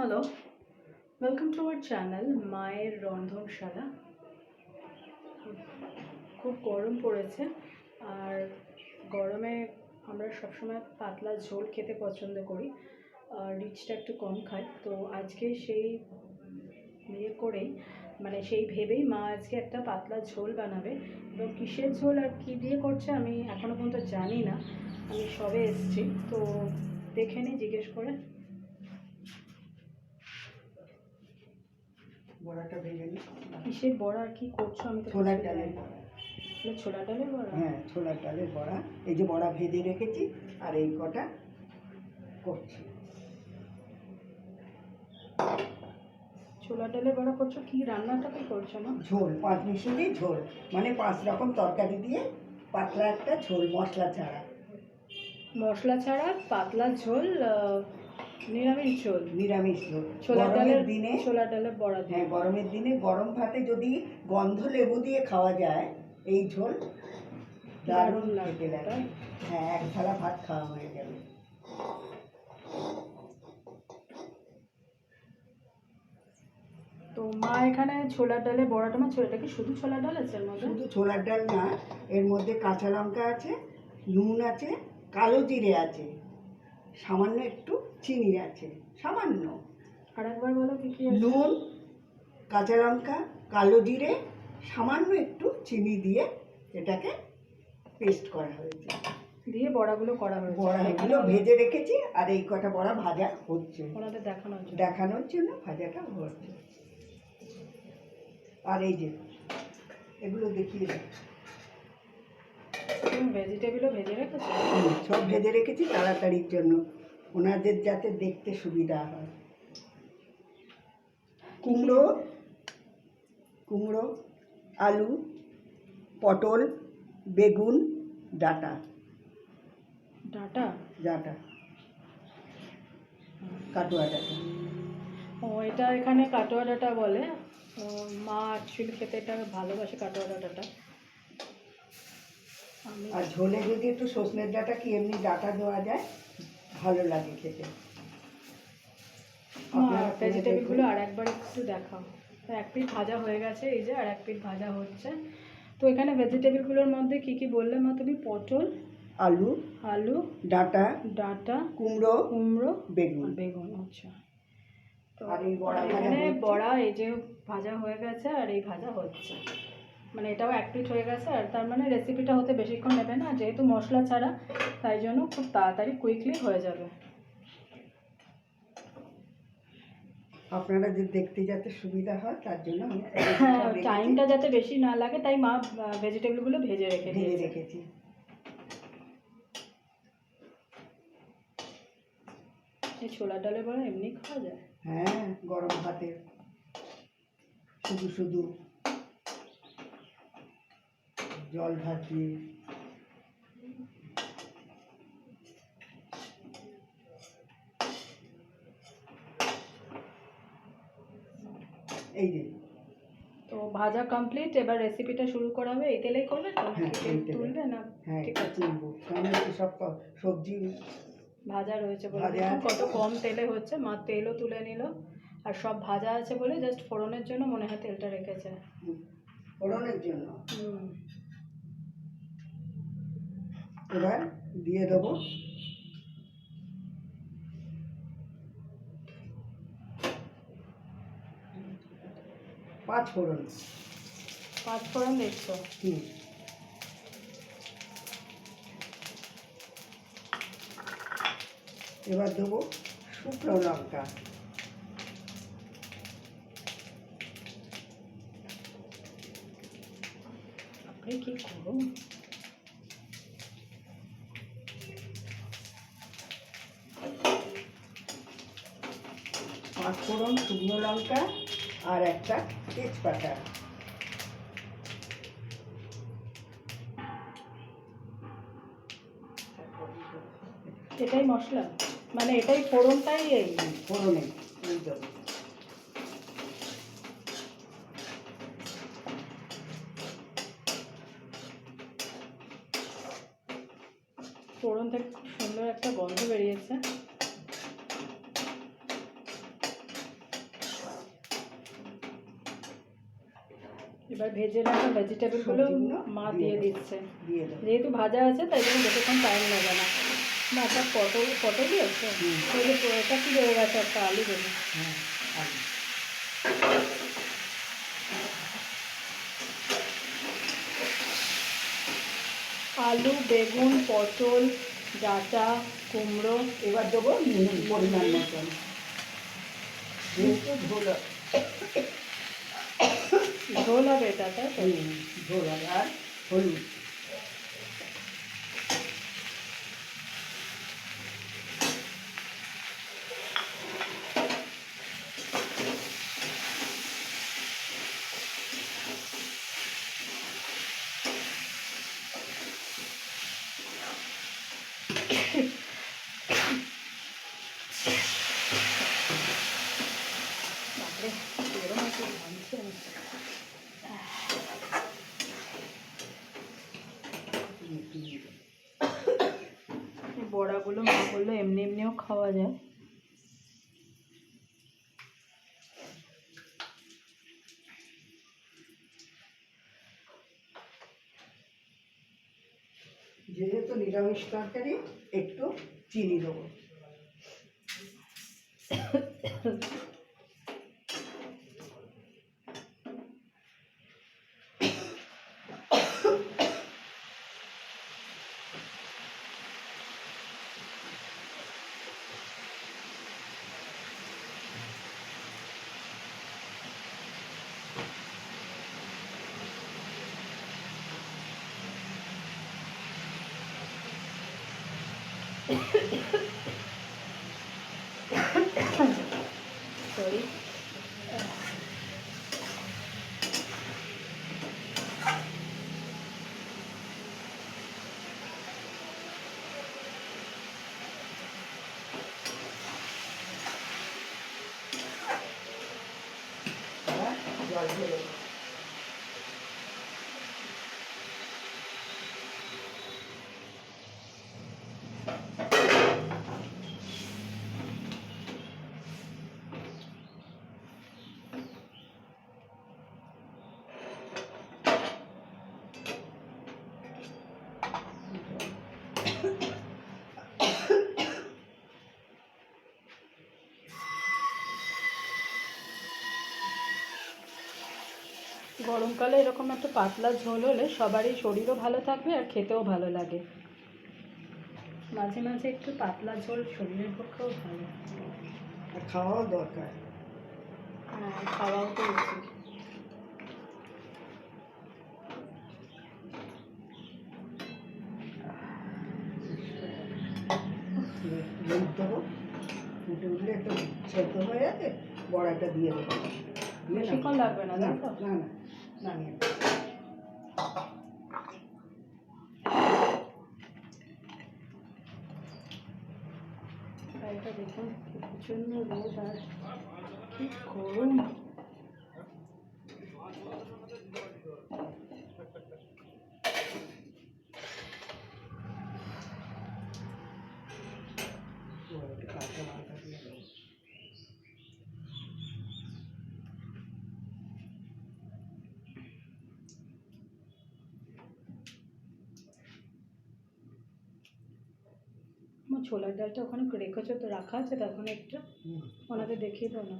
Hello welcome to our channel মায়ের রন্ধনশালা খুব গরম পড়েছে, আর গরমে আমরা সবসময় পাতলা ঝোল খেতে পছন্দ করি, আর রিচটা একটু কম খাই। তো আজকে সেই ইয়ে করেই মানে সেই ভেবেই মা আজকে একটা পাতলা ঝোল বানাবে। এবং কিসের ঝোল আর কী দিয়ে করছে আমি এখনও পর্যন্ত জানি না। আমি সবে এসেছি, তো দেখে নিই জিজ্ঞেস করে। বড়াটা ভেজে নিই কিসের বড়া? আর কি করছ? আমি তো ছোলার ডালের বড়া। এগুলো ছোলা ডালের বড়া? হ্যাঁ ছোলার ডালের বড়া। এই যে বড়া ভেজে রেখেছি আর এই কটা করছি। ছোলা ডালের বড়া করছ? কি রান্নাটা কি করছ না ঝোল পাঁচ মিশালি ঝোল। মানে পাঁচ রকম তরকারি দিয়ে পাতলা একটা ঝোল মশলা ছাড়া। মশলা ছাড়া পাতলা ঝোল নিরামিষ ঝোল। নিরামিষ ঝোল। ছোলা ডালের দিনে ছোলা ডালের বড়া হ্যাঁ গরমের দিনে গরম ভাতে যদি গন্ধ লেবু দিয়ে খাওয়া যায় এই ঝোল দারুণ লাগে। হ্যাঁ এক থালা ভাত খাওয়া হয়ে যাবে। তো মা এখানে ছোলার ডালে বড়াটা মা ছোলাটা কি শুধু ছোলা ডাল আছে এর মধ্যে? শুধু ছোলার ডাল না এর মধ্যে কাঁচা লঙ্কা আছে নুন আছে কালো জিরে আছে। সামান্য একটু চিনি আছে সামান্য। আর একবার বলো কি কি আছে? নুন কাঁচা লঙ্কা কালো জিরে সামান্য একটু চিনি দিয়ে এটাকে পেস্ট করা হয়েছে। দিয়ে বড়াগুলো করা হয়েছে। বড়াগুলো ভেজে রেখেছি আর এই কটা বড়া ভাজা হচ্ছে। ওনাদের দেখানোর জন্য। দেখানোর জন্য ভাজাটা হচ্ছে। আর এই যে এগুলো দেখিয়ে ভেজিটেবিলও ভেজে রেখেছি? সব ভেজে রেখেছি তাড়াতাড়ির জন্য। ওনাদের যাতে দেখতে সুবিধা হয়। কুমড়ো কুমড়ো আলু পটল বেগুন ডাটা। ডাটা? ডাটা। কাটোয়া ডাটা। ও এটা এখানে কাটোয়া ডাটা বলে। মা অ্যাকচুয়ালি খেতে এটা ভালোবাসে কাটোয়া ডাটাটা। আর ঝোলে যদি একটু সজনের ডাটা কি এমনি ডাটা দেওয়া যায়? ভালো লাগে খেতে। ভেজিটেবিলগুলো আর একবার একটু দেখাও। এক পিঠ ভাজা হয়ে গেছে এই যে আর এক পিঠ ভাজা হচ্ছে। তো এখানে ভেজিটেবিলগুলোর মধ্যে কি কি বললে মা তুমি? পটল আলু আলু ডাটা ডাঁটা কুমড়ো কুমড়ো বেগুন। বেগুন আচ্ছা। তো আর এই বড়া আর এখানে বড়া এই যে ভাজা হয়ে গেছে আর এই ভাজা হচ্ছে। মানে এটাও এক পিঠ হয়ে গেছে আর তার মানে রেসিপিটা হতে বেশিক্ষণ নেবে না যেহেতু মশলা ছাড়া তাই জন্য খুব তাড়াতাড়ি কুইকলি হয়ে যাবে। আপনারা যে দেখতে যাতে সুবিধা হয় তার জন্য আমি হ্যাঁ টাইমটা যাতে বেশি না লাগে তাই মা ভেজিটেবলগুলো ভেজে রেখে ভেজে রেখেছি। এই ছোলার ডালে বড়া এমনি খাওয়া যায়। হ্যাঁ গরম ভাতে। শুধু শুধু। জল ভাত এই যে। তো ভাজা কমপ্লিট এবার রেসিপিটা শুরু করা হবে। এই তেলেই করবে? তো হ্যাঁ, তুলবে না? হ্যাঁ ঠিক এটা আছে। তুলবো। সব সবজি ভাজা রয়েছে বলে কত কম তেলে হচ্ছে। মা তেলও তুলে নিল। আর সব ভাজা আছে বলে জাস্ট ফোড়নের জন্য মনে হয় তেলটা রেখেছে। ফোড়নের জন্য? হুম। এবার দিয়ে দেবো পাঁচ ফোড়ন। পাঁচ ফোড়ন দেখছ? হুম। এবার দেবো শুকনো লঙ্কা। আপনি কি করো লঙ্কা আর একটা তেজপাতা। এটাই মশলা? মানে এটাই ফোড়নটাই এই? ফোড়নে এই ফোড়ন থেকে খুব সুন্দর একটা গন্ধ বেরিয়েছে। এবার ভেজে রাখা ভেজিটেবলগুলো মা দিয়ে দিচ্ছে যেহেতু ভাজা আছে তাই জন্য বেশিক্ষণ টাইম লাগে না। না একটা পটল হুম। ওই যে এটা কি রয়ে গেছে? একটা আলু দেবে। আলু। বেগুন পটল ডাঁটা কুমড়ো এবার দেবো পরিমাণ মতন। ঝোল ঝোল হবে এটা তাই তো? ঝোল হবে আর বাপরে এরকম একটু ঘামছে আমি। এই বড়াগুলো মা বলল এমনি এমনিও খাওয়া যায় যেহেতু নিরামিষ তরকারি একটু চিনি দেবো সরি এবার জল গরমকালে এরকম একটা পাতলা ঝোল হলে সবারই শরীরও ভালো থাকবে আর খেতেও ভালো লাগে। মাঝে মাঝে একটু পাতলা ঝোল শরীরের পক্ষেও ভালো। আর খাওয়াও দরকার। হ্যাঁ খাওয়াও তো উচিত। দুধ দেবো। ফুটে উঠলে একটু সেদ্ধ হয়ে যাবে বড়াটা দিয়ে দেবো। বেশিক্ষণ লাগবে না না না। নামিয়ে দেখুন প্রচণ্ড রোদ আর কি গরম একটু কাঁচা লঙ্কা দিয়ে দেবো আমার ছোলার ডালটা ওখানে রেখেছো তো রাখা আছে তো তখন একটু? ওনাকে দেখিয়ে দাও না।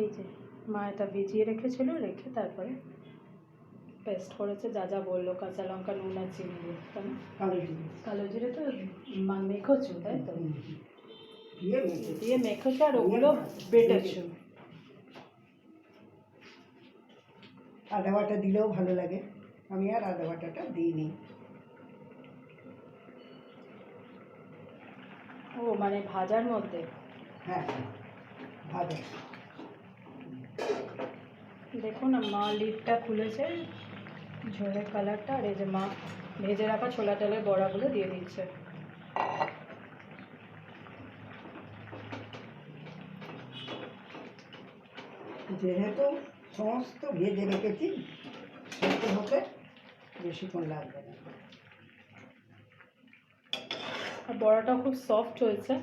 এই যে মা এটা ভিজিয়ে রেখেছিল রেখে তারপরে পেস্ট করেছে যা যা বলল কাঁচা লঙ্কা নুন আর চিনি দিয়ে কালো জিরে। কালো জিরে তো মা মেখেছো তাই তো? দিয়ে মেখেছো। আর ওগুলো বেটেছো। আদা বাটা দিলেও ভালো লাগে। আমি আর আদা বাটাটা দিইনি। ও মানে ভাজার মধ্যে? হ্যাঁ ভাজা। দেখুন মা লিডটা খুলেছে ঝোলের কালারটা আর এই যে মা ভেজে রাখা ছোলা ডালের বড়াগুলো দিয়ে দিচ্ছে। যেহেতু সমস্ত ভেজে রেখেছি সেদ্ধ হতে বেশিক্ষণ লাগবে না। আর বড়াটা খুব সফট হয়েছে।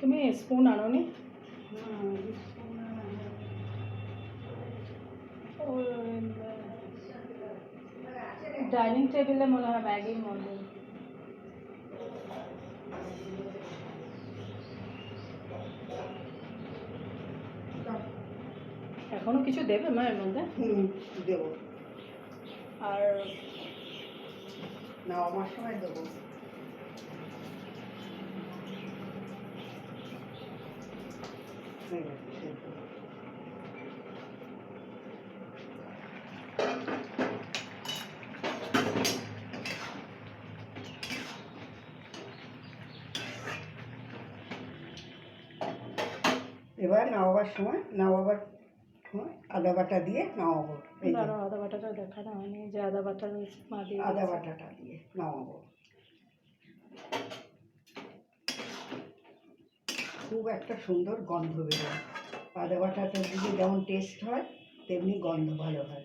তুমি স্পুন আনো নি ডাইনিং টেবিলে মনে হয় ব্যাগের মধ্যে এখনও কিছু দেবে মায়ের মধ্যে? হুম দেবো। আর না আমার সময় দেবো। হয়ে গেছে, সেদ্ধ। এবার নামাবার সময় নামাবার সময় আদা বাটা দিয়ে নামাবো। আদা বাটাটা দেখানো হয়নি যে আদা বাটার মা দিয়ে আদা বাটাটা দিয়ে নামাবো। খুব একটা সুন্দর গন্ধ বেরোয়। আদা বাটাটা দিয়ে যেমন টেস্ট হয় তেমনি গন্ধ ভালো হয়।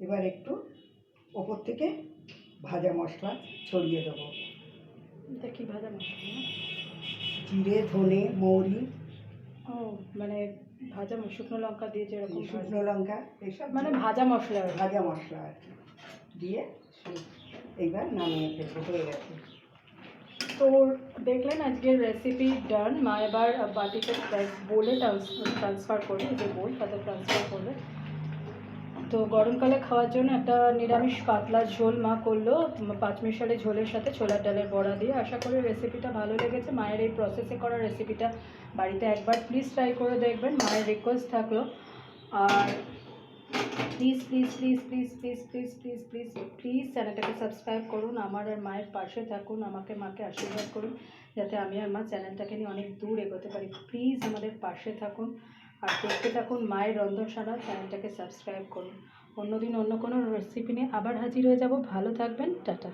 এবার একটু ওপর থেকে ভাজা মশলা ছড়িয়ে দেবো। এটা কি ভাজা মশলা? না? জিরে ধনে মৌরি। ও মানে ভাজা শুকনো লঙ্কা দিয়ে যেরকম শুকনো লঙ্কা এসব মানে ভাজা মশলা ভাজা মশলা আর কি। দিয়ে এইবার নামিয়ে ফেলব হয়ে গেছে। তো দেখলেন আজকের রেসিপি ডান মা এবার বাটিতে বলে ট্রান্সফার করবে যে বই তাতে ট্রান্সফার করবে। তো গরমকালে খাওয়ার জন্য একটা নিরামিষ পাতলা ঝোল মা করল পাঁচমিশালি ঝোলের সাথে ছোলার ডালের বড়া দিয়ে। আশা করি রেসিপিটা ভালো লেগেছে। মায়ের এই প্রসেসে করা রেসিপিটা বাড়িতে একবার প্লিজ ট্রাই করে দেখবেন, মায়ের রিকোয়েস্ট থাকল। আর please please please please please please please please please চ্যানেলটাকে সাবস্ক্রাইব করুন, আমার আর মায়ের পাশে থাকুন, আমাকে মাকে আশীর্বাদ করুন, যাতে আমি আর মা চ্যানেলটাকে নিয়ে অনেক দূর এগোতে পারি। প্লিজ আমাদের পাশে থাকুন। আর দেখতে থাকুন মায়ের রন্ধনশালা, চ্যানেলটাকে সাবস্ক্রাইব করুন। অন্যদিন অন্য কোনো রেসিপি নিয়ে আবার হাজির হয়ে যাব। ভালো থাকবেন। টাটা।